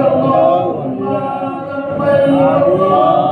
الله الله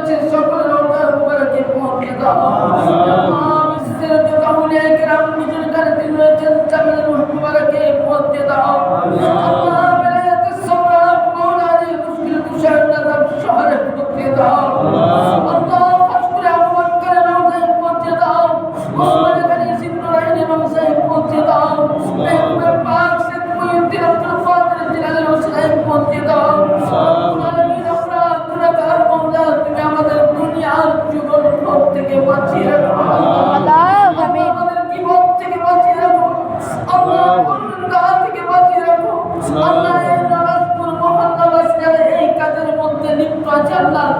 করেছে সকল রোজার মুবারকে পৌঁছে দাও নিজের কারণে রয়েছেন চাকরি মুবারকে পৌঁছে দাও Paulo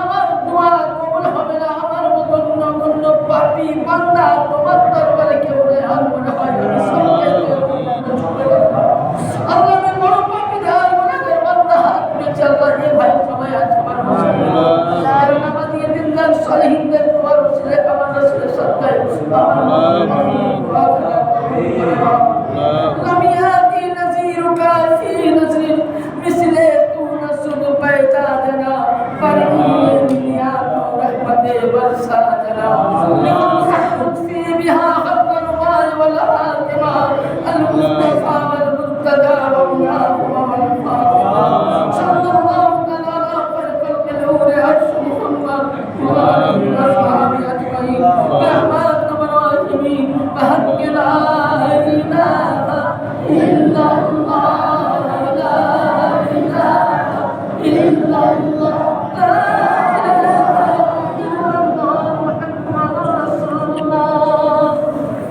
আমার দোয়া কবুল হবে না আমার মতন নগণ্য পাপি বান্দা।